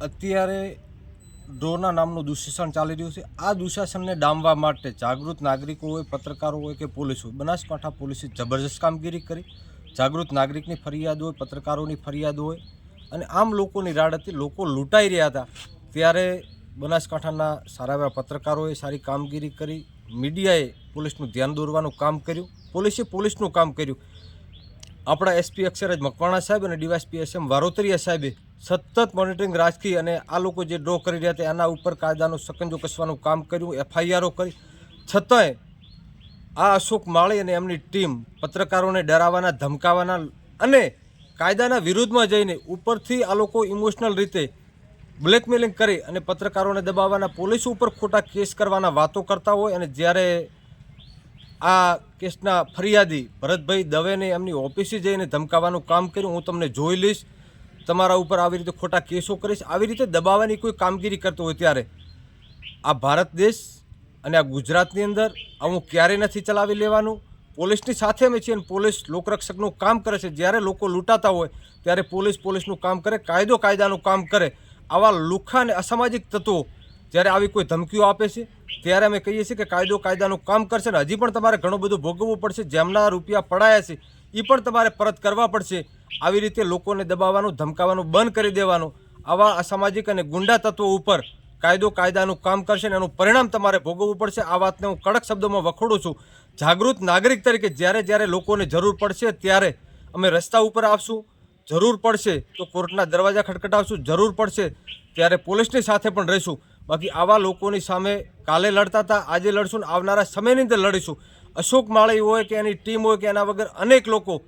અત્યારે ડ્રોના નામનું દુષાસન ચાલી રહ્યું છે. આ દુશાસનને ડામવા માટે જાગૃત નાગરિકો હોય, પત્રકારો હોય કે પોલીસ હોય, બનાસકાંઠા પોલીસે જબરજસ્ત કામગીરી કરી. જાગૃત નાગરિકની ફરિયાદ હોય, પત્રકારોની ફરિયાદ હોય અને આમ લોકોની રાડ હતી. લોકો લૂંટાઈ રહ્યા હતા. ત્યારે બનાસકાંઠાના સારા એવા પત્રકારોએ સારી કામગીરી કરી. મીડિયાએ પોલીસનું ધ્યાન દોરવાનું કામ કર્યું. પોલીસે પોલીસનું કામ કર્યું. આપણા એસપી અક્ષરજ મકવાણા સાહેબ અને ડીવાયસપી એસ વારોતરિયા સાહેબે સતત મોનિટરિંગ રાખી અને આ લોકો જે ડ્રો કરી રહ્યા હતા એના ઉપર કાયદાનો સકંજો કસવાનું કામ કર્યું, એફઆઈઆરો કરી. છતાંય આ અશોક માળી અને એમની ટીમ પત્રકારોને ડરાવવાના ધમકાવાના અને કાયદાના વિરુદ્ધમાં જઈને ઉપરથી આ લોકો ઇમોશનલ રીતે બ્લેકમેલિંગ કરી અને પત્રકારોને દબાવવાના, પોલીસ ઉપર ખોટા કેસ કરવાના વાતો કરતા હોય અને જ્યારે આ કેસના ફરિયાદી ભરતભાઈ દવેને એમની ઓફિસે જઈને ધમકાવવાનું કામ કર્યું, હું તમને જોઈ લઈશ. તમારા ઉપર આવી રીતે ખોટા કેસો કરીશ, આવી રીતે દબાવવાની કોઈ કામગીરી કરતો હોય ત્યારે આ ભારત દેશ અને આ ગુજરાતની અંદર આવું ક્યારેય નથી ચલાવી લેવાનું. પોલીસની સાથે અમે છીએ અને પોલીસ લોકરક્ષકનું કામ કરે છે. જ્યારે લોકો લૂંટાતા હોય, ત્યારે પોલીસ પોલીસનું કામ કરે કાયદો કાયદાનું કામ કરે. આવા લુખા અને અસામાજિક તત્વો જ્યારે આવી કોઈ ધમકીઓ આપે છે, ત્યારે અમે કહીએ છીએ કે કાયદો કાયદાનું કામ કરશે ને હજી પણ તમારે ઘણું બધું ભોગવવું પડશે. જેમના રૂપિયા પડાયા છે એ પણ તમારે પરત કરવા પડશે. આવી રીતે લોકોને દબાવવાનું, ધમકાવવાનું, બંધ કરી દેવાનું, આવા અસામાજિક અને ગુંડા તત્વો ઉપર કાયદો કાયદાનું કામ કરશે અને એનું પરિણામ તમારે ભોગવવું પડશે. આ વાતને હું કડક શબ્દોમાં વખોડું છું. જાગૃત નાગરિક તરીકે જ્યારે જ્યારે લોકોને જરૂર પડશે ત્યારે અમે રસ્તા ઉપર આવશું. જરૂર પડશે તો કોર્ટના દરવાજા ખટખટાવશું. જરૂર પડશે ત્યારે પોલીસની સાથે પણ રહીશું. બાકી આવા લોકોની સામે કાલે લડતા હતા, આજે લડશું ને આવનારા સમયની અંદર લડીશું. અશોક માળી હોય કે એની ટીમ હોય કે એના વગર અનેક લોકો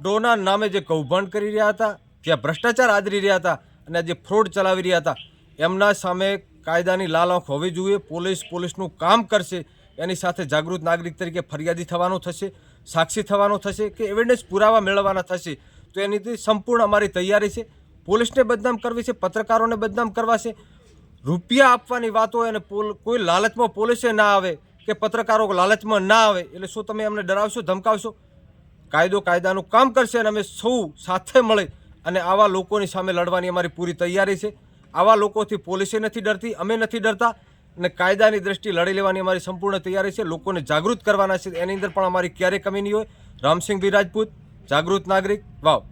ડ્રોના નામે જે કૌભાંડ કરી રહ્યા હતા જ્યાં ભ્રષ્ટાચાર આદરી રહ્યા હતા અને જે ફ્રોડ ચલાવી રહ્યા હતા, એમના સામે કાયદાની લાલ આંખ હોવી જોઈએ, પોલીસ પોલીસનું કામ કરશે, એની સાથે જાગૃત નાગરિક તરીકે ફરિયાદી થવાનું થશે, સાક્ષી થવાનું થશે કે એવિડન્સ પુરાવા મેળવવાના થશે, તો એની સંપૂર્ણ અમારી તૈયારી છે. પોલીસને બદનામ કરવી છે, પત્રકારોને બદનામ કરવા છે. રૂપિયા આપવાની વાત હોય અને કોઈ લાલચમાં પોલીસે ના આવે, કે પત્રકારો લાલચમાં ના આવે, એટલે શું તમે એમને ડરાવશો, ધમકાવશો? કાયદો કાયદાનું કામ કરશે અને અમે સૌ સાથે મળી અને આવા લોકોની સામે લડવાની અમારી પૂરી તૈયારી છે. આવા લોકોથી પોલીસે નથી ડરતી, અમે નથી ડરતા અને કાયદાની દ્રષ્ટિએ લડી લેવાની અમારી સંપૂર્ણ તૈયારી છે. લોકોને જાગૃત કરવાના છે. એની અંદર પણ અમારી ક્યારેય કમી નહીં હોય. રામસિંહભાઈ રાજપૂત જાગૃત નાગરિક. વાવ.